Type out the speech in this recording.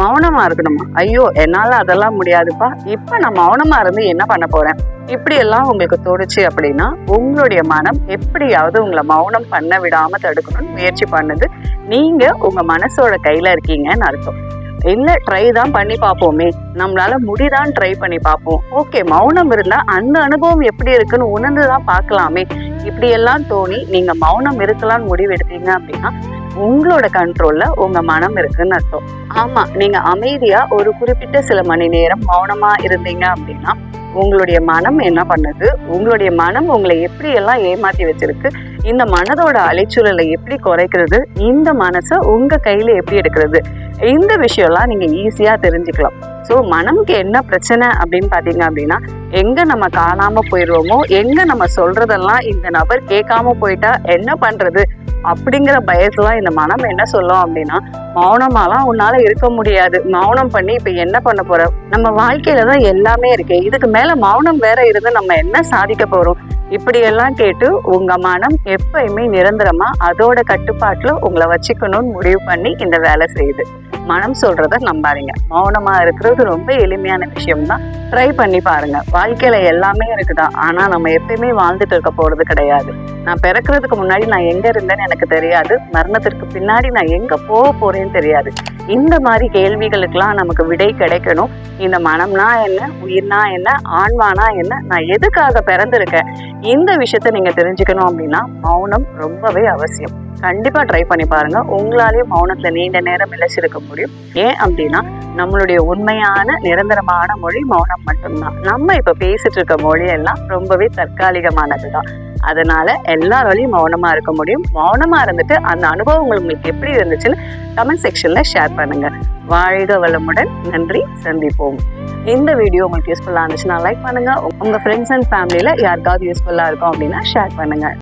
மௌனமா இருக்கணுமா? ஐயோ என்னால அதெல்லாம் முடியாதுப்பா. இப்ப நான் மௌனமா இருந்து என்ன பண்ண போறேன்? இப்படி எல்லாம் உங்களுக்கு தோணுச்சு அப்படின்னா உங்களுடைய மனம் எப்படியாவது உங்களை மௌனம் பண்ண விடாம தடுக்கணும்னு முயற்சி பண்ணுது. நீங்க உங்க மனசோட கையில இருக்கீங்கன்னு அர்த்தம். இல்ல ட்ரை தான் பண்ணி பார்ப்போமே. நம்மளால முடிதான் ட்ரை பண்ணி பார்ப்போம். ஓகே மௌனம் இருந்தா அந்த அனுபவம் எப்படி இருக்குன்னு உணர்ந்து தான் பார்க்கலாமே. இப்படி எல்லாம் தோணி நீங்க மௌனம் இருக்கலாம்னு முடிவு எடுத்தீங்க அப்படின்னா உங்களோட கண்ட்ரோல்ல உங்க மனம் இருக்குன்னு அர்த்தம். ஆமா நீங்க அமைதியா ஒரு குறிப்பிட்ட சில மணி நேரம் மௌனமா இருந்தீங்க அப்படின்னா உங்களுடைய மனம் என்ன பண்ணுது? உங்களுடைய மனம் உங்களை எப்படி எல்லாம் ஏமாத்தி வச்சிருக்கு? இந்த மனதோட அலைச்சூழலை எப்படி குறைக்கிறது? இந்த மனசை உங்க கையில எப்படி எடுக்கிறது? இந்த விஷயம்லாம் நீங்க ஈஸியா தெரிஞ்சுக்கலாம். ஸோ மனம்க்கு என்ன பிரச்சனை அப்படின்னு பாத்தீங்க அப்படின்னா எங்க நம்ம காணாம போயிடுவோமோ எங்க நம்ம சொல்றதெல்லாம் இந்த நபர் கேட்காம போயிட்டா என்ன பண்றது? அப்படிங்கிற பயத்துலாம் இந்த மனம் என்ன சொல்லும் அப்படின்னா மௌனமாலாம் உன்னால இருக்க முடியாது. மௌனம் பண்ணி இப்ப என்ன பண்ண போற? நம்ம வாழ்க்கையில தான் எல்லாமே இருக்கு. இதுக்கு மேல மௌனம் வேற இருந்து நம்ம என்ன சாதிக்க போறோம்? இப்படி எல்லாம் கேட்டு உங்க மனம் எப்பயுமே நிரந்தரமா அதோட கட்டுப்பாட்டுல உங்களை வச்சுக்கணும்னு முடிவு பண்ணி இந்த வேலை செய்யுது. மனம் சொல்றத நம்பாதீங்க. மௌனமா இருக்கிறது ரொம்ப எளிமையான விஷயம் தான் ட்ரை பண்ணி பாருங்க. வாழ்க்கையில எல்லாமே இருக்குதான் ஆனா நம்ம எப்பயுமே வாழ்ந்துட்டு இருக்க போறது கிடையாது. நான் பிறக்கிறதுக்கு முன்னாடி நான் எங்க இருந்தேன்னு எனக்கு தெரியாது. மரணத்திற்கு பின்னாடி நான் எங்க போக போறேன்னு தெரியாது. இந்த மாதிரி கேள்விகளுக்கெல்லாம் நமக்கு விடை கிடைக்கணும். இந்த மனம்னா என்ன? உயிர்னா என்ன? ஆன்மானா என்ன? நான் எதுக்காக பிறந்திருக்கேன்? இந்த விஷயத்த நீங்க தெரிஞ்சுக்கணும் அப்படின்னா மௌனம் ரொம்பவே அவசியம். கண்டிப்பா ட்ரை பண்ணி பாருங்க. உங்களாலேயும் மௌனத்துல நீண்ட நேரம் இழைச்சிருக்க முடியும் ஏன் அப்படின்னா நம்மளுடைய உண்மையான நிரந்தரமான மொழி மௌனம் மட்டும்தான். நம்ம இப்ப பேசிட்டு இருக்க மொழி எல்லாம் ரொம்பவே தற்காலிகமானதுதான். அதனால எல்லாராலையும் மௌனமா இருக்க முடியும். மௌனமா இருந்துட்டு அந்த அனுபவங்கள் உங்களுக்கு எப்படி இருந்துச்சுன்னு கமெண்ட் செக்ஷன்ல ஷேர் பண்ணுங்க. வாழ்க வளமுடன். நன்றி. சந்திப்போம். இந்த வீடியோ உங்களுக்கு யூஸ்ஃபுல்லா இருந்துச்சுன்னா லைக் பண்ணுங்க. உங்க ஃப்ரெண்ட்ஸ் அண்ட் ஃபேமிலியில யாருக்காவது யூஸ்ஃபுல்லா இருக்கும் அப்படின்னா ஷேர் பண்ணுங்க.